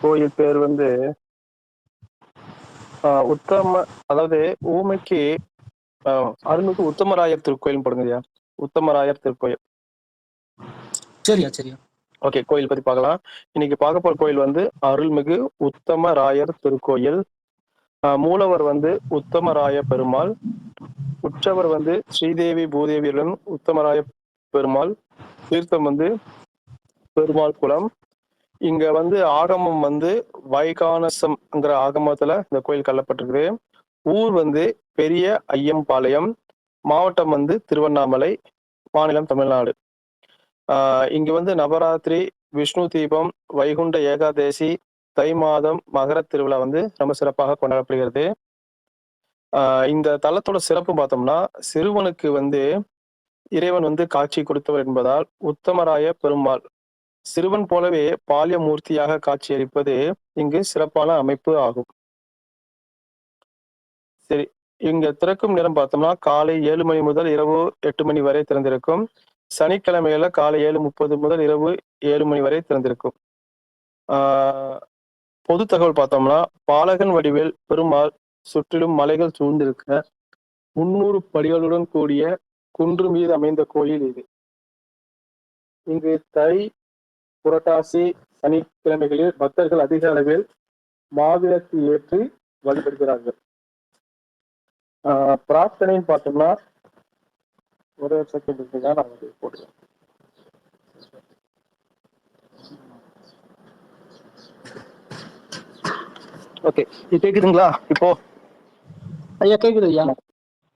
கோயில் பேர் வந்து உத்தம அதாவது ஊமைக்கு அருள்மிகு உத்தமராயர் திருக்கோயில் போடுங்கய்யா. உத்தமராயர் திருக்கோயில். சரியா சரியா. ஓகே கோயில் பத்தி பார்க்கலாம் இன்னைக்கு பார்க்க போற கோயில் வந்து அருள்மிகு உத்தமராயர் திருக்கோயில். மூலவர் வந்து உத்தமராய பெருமாள். உற்சவர் வந்து ஸ்ரீதேவி பூதேவியுடன் உத்தமராய பெருமாள். தீர்த்தம் வந்து பெருமாள் குளம் இங்க வந்து ஆகமம் வந்து வைகானசம்ங்கிற ஆகமத்துல இந்த கோயில் கல்லப்பட்டிருக்கு ஊர் வந்து பெரிய ஐயம்பாளையம் மாவட்டம் வந்து திருவண்ணாமலை மாநிலம் தமிழ்நாடு. இங்க வந்து நவராத்திரி விஷ்ணு தீபம் வைகுண்ட ஏகாதேசி தை மாதம் மகர திருவிழா வந்து ரொம்ப சிறப்பாக கொண்டாடப்படுகிறது. இந்த தலத்தோட சிறப்பு பார்த்தோம்னா சிறுவனுக்கு வந்து இறைவன் வந்து காட்சி கொடுத்தவர் என்பதால் உத்தமராய பெருமாள் சிறுவன் போலவே பால்ய மூர்த்தியாக காட்சியளிப்பது இங்கு சிறப்பான அமைப்பு ஆகும். சரி இங்க திறக்கும் நேரம் பார்த்தோம்னா காலை ஏழு மணி முதல் இரவு எட்டு மணி வரை திறந்திருக்கும். சனிக்கிழமையில காலை ஏழு முப்பது முதல் இரவு ஏழு மணி வரை திறந்திருக்கும். ஆஹ் பொது தகவல் பார்த்தோம்னா பாலகன் வடிவில் பெருமாள் சுற்றிலும் மலைகள் சூழ்ந்திருக்க முன்னூறு படிகளுடன் கூடிய குன்று மீது அமைந்த கோயில் இது. இங்கு தை புரட்டாசி சனிக்கிழமைகளில் பக்தர்கள் அதிக அளவில் மாவிளக்கு ஏற்றி வழிபடுகிறார்கள். பிரார்த்தனைன்னு பார்த்தோம்னா ஒரு செகண்ட் இருக்குங்க நான் வந்து ஓகே இது கேக்குதுங்களா? இப்போ? ஐயா கேக்குது ஐயா.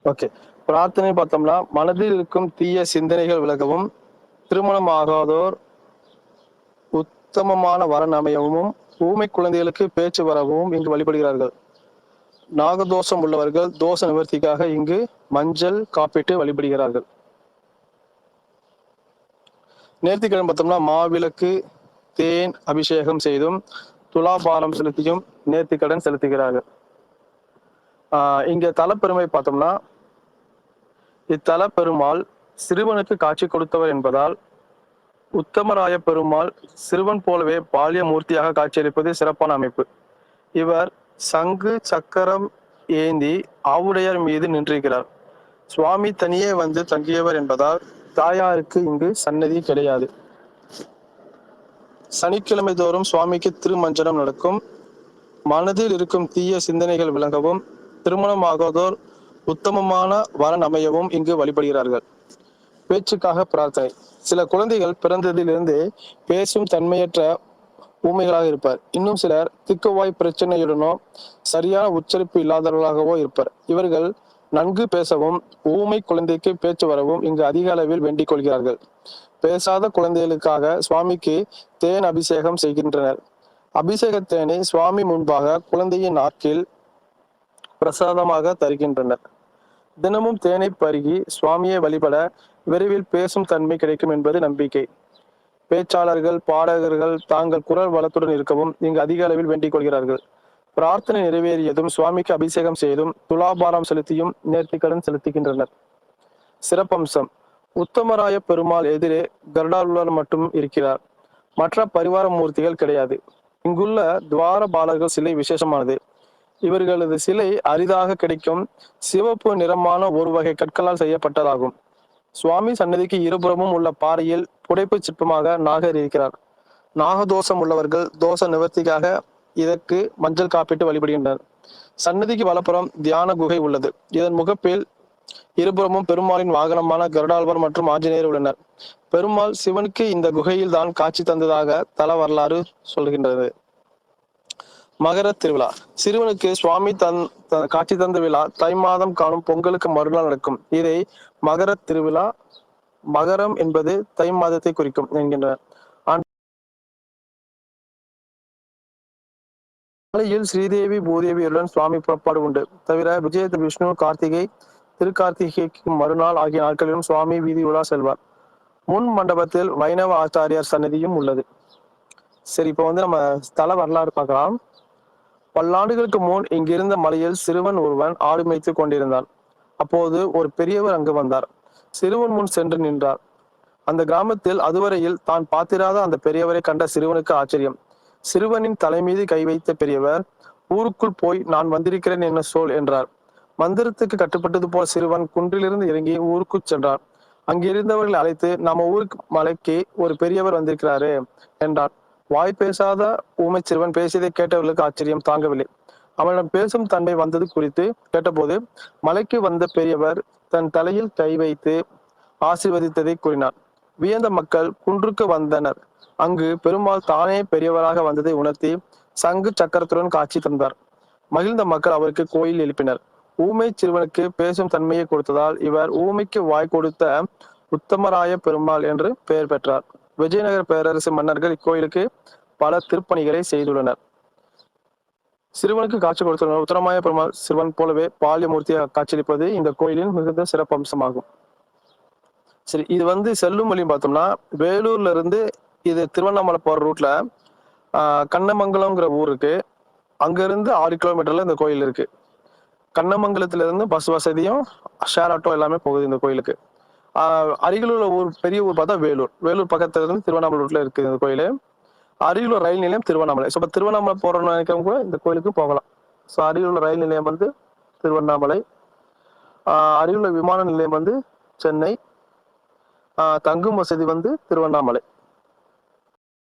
ஓகே பிரார்த்தனை பார்த்தோம்னா மனதில் இருக்கும் தீய சிந்தனைகள் விலகவும் திருமணம் ஆகாதோர் உத்தமமான வரன் அமையவும் ஊமை குழந்தைகளுக்கு பேச்சு வரவும் இங்கு வழிபடுகிறார்கள். நாகதோஷம் உள்ளவர்கள் தோஷ நிவர்த்திக்காக இங்கு மஞ்சள் காப்பிட்டு வழிபடுகிறார்கள். நேர்த்திக்கிழமை பார்த்தோம்னா மாவிளக்கு தேன் அபிஷேகம் செய்தும் துலாபாரம் செலுத்தியும் நேர்த்திக்கடன் செலுத்துகிறார்கள். ஆஹ் இங்க தலப்பெருமை பார்த்தோம்னா இத்தலப்பெருமாள் சிறுவனுக்கு காட்சி கொடுத்தவர் என்பதால் உத்தமராய பெருமாள் சிறுவன் போலவே பாலிய மூர்த்தியாக காட்சியளிப்பது சிறப்பான அமைப்பு. இவர் சங்கு சக்கரம் ஏந்தி ஆவுடையார் மீது நின்றிருக்கிறார். சுவாமி தனியே வந்து தங்கியவர் என்பதால் தாயாருக்கு இங்கு சன்னதி கிடையாது. சனிக்கிழமை தோறும் சுவாமிக்கு திருமஞ்சனம் நடக்கும். மனதில் இருக்கும் தீய சிந்தனைகள் விளங்கவும் திருமணமாகதோர் உத்தமமான வரன் அமையவும் இங்கு வழிபடுகிறார்கள். பேச்சுக்காக பிரார்த்தனை. சில குழந்தைகள் பிறந்ததிலிருந்து பேசும் தன்மையற்ற ஊமைகளாக இருப்பார். இன்னும் சிலர் திக்குவாய் பிரச்சனையுடனோ சரியான உச்சரிப்பு இல்லாதவர்களாகவோ இருப்பர். இவர்கள் நன்கு பேசவும் ஊமை குழந்தைக்கு பேச்சு வரவும் இங்கு அதிக அளவில் வேண்டிக் கொள்கிறார்கள். பேசாத குழந்தைகளுக்காக சுவாமிக்கு தேன் அபிஷேகம் செய்கின்றனர். அபிஷேக தேனை சுவாமி முன்பாக குழந்தையின் நாக்கில் பிரசாதமாக தருகின்றனர். தினமும் தேனை பருகி சுவாமியை வழிபட விரைவில் பேசும் தன்மை கிடைக்கும் என்பது நம்பிக்கை. பேச்சாளர்கள் பாடகர்கள் தாங்கள் குரல் வளத்துடன் இருக்கவும் இங்கு அதிக அளவில் வேண்டிக் கொள்கிறார்கள். பிரார்த்தனை நிறைவேறியதும் சுவாமிக்கு அபிஷேகம் செய்தும் துலாபாரம் செலுத்தியும் நேர்த்திக்கடன் செலுத்துகின்றனர். சிறப்பம்சம். உத்தமராய பெருமாள் எதிரே கருடாளுடன் மட்டும் இருக்கிறார். மற்ற பரிவார மூர்த்திகள் கிடையாது. இங்குள்ள துவார பாலர்கள் சிலை விசேஷமானது. இவர்களது சிலை அரிதாக கிடைக்கும் சிவப்பு நிறமான ஒரு வகை கற்களால் செய்யப்பட்டதாகும். சுவாமி சன்னதிக்கு இருபுறமும் உள்ள பாறையில் புடைப்பு சிற்பமாக நாகர் இருக்கிறார். நாகதோஷம் உள்ளவர்கள் தோஷ நிவர்த்திக்காக இதற்கு மஞ்சள் காப்பிட்டு வழிபடுகின்றனர். சன்னதிக்கு வலப்புறம் தியான குகை உள்ளது. இதன் முகப்பில் இருபுறமும் பெருமாளின் வாகனமான கருடாழ்வர் மற்றும் ஆஞ்சநேயர் உள்ளனர். பெருமாள் சிவனுக்கு இந்த குகையில் தான் காட்சி தந்ததாக தல வரலாறு சொல்கின்றது. மகர திருவிழா. சிறுவனுக்கு சுவாமி தன் காட்சி தந்த விழா தை மாதம் காணும் பொங்கலுக்கு மறுநாள் நடக்கும். இதை மகர திருவிழா மகரம் என்பது தை மாதத்தை குறிக்கும் என்கின்றனர் காலையில் ஸ்ரீதேவி பூதேவியுடன் சுவாமி புறப்பாடு உண்டு. தவிர விஜய விஷ்ணு கார்த்திகை திருக்கார்த்திகைக்கு மறுநாள் ஆகிய நாட்களிலும் சுவாமி வீதி உலா செல்வார். முன் மண்டபத்தில் வைணவ ஆச்சாரியார் சன்னதியும் உள்ளது. சரி இப்போ வந்து நம்ம ஸ்தல வரலாறு பார்க்கலாம். பல்லாண்டுகளுக்கு முன் இங்கிருந்த மலையில் சிறுவன் ஒருவன் ஆடு மேய்த்து கொண்டிருந்தான். அப்போது ஒரு பெரியவர் அங்கு வந்தார். சிறுவன் முன் சென்று நின்றார். அந்த கிராமத்தில் அதுவரையில் தான் பார்த்திராத அந்த பெரியவரை கண்ட சிறுவனுக்கு ஆச்சரியம். சிறுவனின் தலைமீது கை வைத்த பெரியவர் ஊருக்குள் போய் நான் வந்திருக்கிறேன் என்ன சொல் என்றார். மந்திரத்துக்கு கட்டுப்பட்டது போல சிறுவன் குன்றிலிருந்து இறங்கி ஊருக்குள் சென்றார் அங்கிருந்தவர்களை அழைத்து நம்ம ஊருக்கு மலைக்கு ஒரு பெரியவர் வந்திருக்கிறாரு என்றார் வாய் பேசாத ஊமை சிறுவன் பேசியதை கேட்டவர்களுக்கு ஆச்சரியம் தாங்கவில்லை. அவனிடம் பேசும் தன்மை வந்தது குறித்து கேட்டபோது மலைக்கு வந்த பெரியவர் தன் தலையில் கை வைத்து ஆசீர்வதித்ததை கூறினார். வியந்த மக்கள் குன்றுக்கு வந்தனர். அங்கு பெருமாள் தானே பெரியவராக வந்ததை உணர்த்தி சங்கு சக்கரத்துடன் காட்சி தந்தார். மகிழ்ந்த மக்கள் அவருக்கு கோயில் எழுப்பினர். ஊமை சிறுவனுக்கு பேசும் தன்மையை கொடுத்ததால் இவர் ஊமைக்கு வாய் கொடுத்த உத்தமராய பெருமாள் என்று பெயர் பெற்றார். விஜயநகர பேரரசு மன்னர்கள் இக்கோயிலுக்கு பல திருப்பணிகளை செய்துள்ளனர். சிறுவனுக்கு காட்சி கொடுத்துள்ளனர். உத்தரமாய பெருமாள் சிறுவன் போலவே பால்யமூர்த்தியாக காட்சியளிப்பது இந்த கோயிலின் மிகுந்த சிறப்பம்சமாகும் சரி இது வந்து செல்லும் வழியும் பார்த்தோம்னா வேலூர்ல இருந்து இது திருவண்ணாமலை போற ரூட்ல கண்ணமங்கலம்ங்கிற ஊருக்கு இருக்கு. அங்கிருந்து ஆறு கிலோமீட்டர்ல இந்த கோயில் இருக்கு. கண்ணமங்கலத்துல இருந்து பஸ் வசதியும் ஷேர் ஆட்டோ எல்லாமே போகுது இந்த கோயிலுக்கு. ஆஹ், அருகில் உள்ள ஊர் பெரிய ஊர் பார்த்தா வேலூர். வேலூர் பக்கத்துல இருந்து திருவண்ணாமலை ரூட்ல இருக்கு இந்த கோயில். அரியலூர் ரயில் நிலையம் திருவண்ணாமலை. ஸோ இப்போ திருவண்ணாமலை போகிறோம்னு நினைக்கிறவங்க கூட இந்த கோயிலுக்கு போகலாம். ஸோ அரியலூர் ரயில் நிலையம் வந்து திருவண்ணாமலை. ஆஹ், விமான நிலையம் வந்து சென்னை. தங்கும் வசதி வந்து திருவண்ணாமலை.